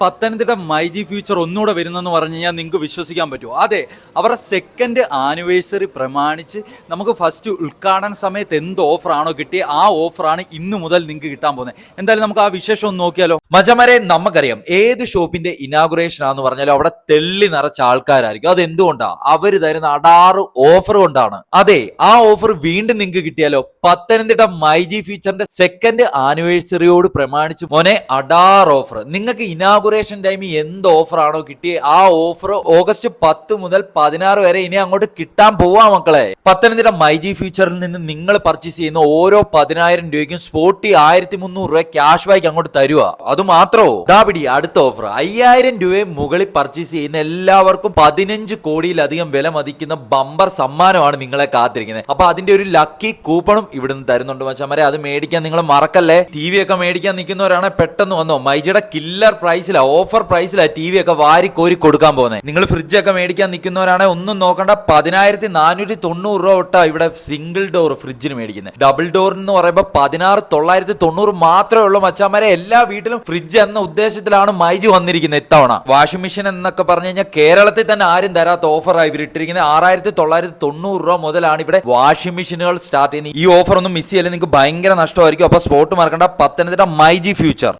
Pathanamthitta myG future ഒന്നുകൂടെ വരുന്നെന്ന് പറഞ്ഞു കഴിഞ്ഞാൽ നിങ്ങൾക്ക് വിശ്വസിക്കാൻ പറ്റുമോ? അതെ അവരുടെ സെക്കൻഡ് ആനിവേഴ്സറി പ്രമാണിച്ച് നമുക്ക് ഫസ്റ്റ് ഉദ്ഘാടന സമയത്ത് എന്ത് ഓഫറാണോ കിട്ടിയ ആ ഓഫറാണ് ഇന്ന് മുതൽ നിങ്ങൾക്ക് കിട്ടാൻ പോകുന്നത്. എന്തായാലും നമുക്ക് ആ വിശേഷം ഒന്ന് നോക്കിയാലോ. മജമരെ നമുക്കറിയാം ഏത് ഷോപ്പിന്റെ ഇനാഗുറേഷൻ ആണെന്ന് പറഞ്ഞാലും അവിടെ തെള്ളി നിറച്ച ആൾക്കാരായിരിക്കും. അത് എന്തുകൊണ്ടാ അവർ തരുന്ന അടാറ് ഓഫർ കൊണ്ടാണ്. അതെ ആ ഓഫർ വീണ്ടും നിങ്ങൾക്ക് കിട്ടിയാലോ? പത്തനംതിട്ട മൈജി ഫ്യൂച്ചറിന്റെ സെക്കൻഡ് ആനിവേഴ്സറിയോട് പ്രമാണിച്ച് മോനെ അടാർ ഓഫർ നിങ്ങൾക്ക് ഇനാഗുറേഷൻ ടൈമിൽ എന്ത് ഓഫറാണോ കിട്ടിയ ആ ഓഫർ ഓഗസ്റ്റ് പത്ത് മുതൽ പതിനാറ് വരെ ഇനി അങ്ങോട്ട് കിട്ടാൻ പോവാ മക്കളെ. പത്തനംതിട്ട മൈജി ഫ്യൂച്ചറിൽ നിന്ന് നിങ്ങൾ പർച്ചേസ് ചെയ്യുന്ന ഓരോ പതിനായിരം രൂപയ്ക്കും സ്പോട്ടി ആയിരത്തി മുന്നൂറ് രൂപ ക്യാഷ് ബാക്ക് അങ്ങോട്ട് തരുക അത് മാത്രമോ ദാപിടി അടുത്ത ഓഫർ അയ്യായിരം രൂപയെ മുകളിൽ പർച്ചേസ് ചെയ്യുന്ന എല്ലാവർക്കും പതിനഞ്ച് കോടിയിലധികം വില മതിക്കുന്ന ബമ്പർ സമ്മാനമാണ് നിങ്ങളെ കാത്തിരിക്കുന്നത്. അപ്പൊ അതിന്റെ ഒരു ലക്കി കൂപ്പണും ഇവിടെ നിന്ന് തരുന്നുണ്ട് മച്ചാമാരെ. അത് മേടിക്കാൻ നിങ്ങൾ മറക്കല്ലേ? ടി വി ഒക്കെ മേടിക്കാൻ നിൽക്കുന്നവരാണ് പെട്ടെന്ന് വന്നോ? മൈജിയുടെ കില്ലർ പ്രൈസിലാ ഓഫർ പ്രൈസിലാണ് ടി വി ഒക്കെ വാരി കോരി കൊടുക്കാൻ പോകുന്നത് നിങ്ങൾ ഫ്രിഡ്ജ് ഒക്കെ മേടിക്കാൻ നിൽക്കുന്നവരാണ് ഒന്നും നോക്കണ്ട. പതിനായിരത്തി നാനൂറ്റി തൊണ്ണൂറ് രൂപ തൊട്ടാ ഇവിടെ സിംഗിൾ ഡോർ ഫ്രിഡ്ജിന് മേടിക്കുന്നത് ഡബിൾ ഡോർ എന്ന് പറയുമ്പോൾ പതിനാറ് തൊള്ളായിരത്തി തൊണ്ണൂറ് മാത്രമേ ഉള്ളൂ മച്ചാമാരെ. എല്ലാ വീട്ടിലും ഫ്രിഡ്ജ് എന്ന ഉദ്ദേശത്തിലാണ് മൈജി വന്നിരിക്കുന്നത് ഇത്തവണ. വാഷിംഗ് മെഷീൻ എന്നൊക്കെ പറഞ്ഞു കഴിഞ്ഞാൽ കേരളത്തിൽ തന്നെ ആരും തരാത്ത ഓഫറായി ഇവർ ഇട്ടിരിക്കുന്നത് ആറായിരത്തി തൊള്ളായിരത്തി തൊണ്ണൂറ് രൂപ മുതലാണ് ഇവിടെ വാഷിംഗ് മെഷീനുകൾ സ്റ്റാർട്ട് ചെയ്യുന്നത് ഈ ഓഫർ ഒന്നും മിസ് ചെയ്യല്ലേ? നിങ്ങൾക്ക് ഭയങ്കര നഷ്ടമായിരിക്കും. അപ്പൊ സ്പോട്ട് മറക്കണ്ട. പത്തനംതിട്ട മൈജി ഫ്യൂച്ചർ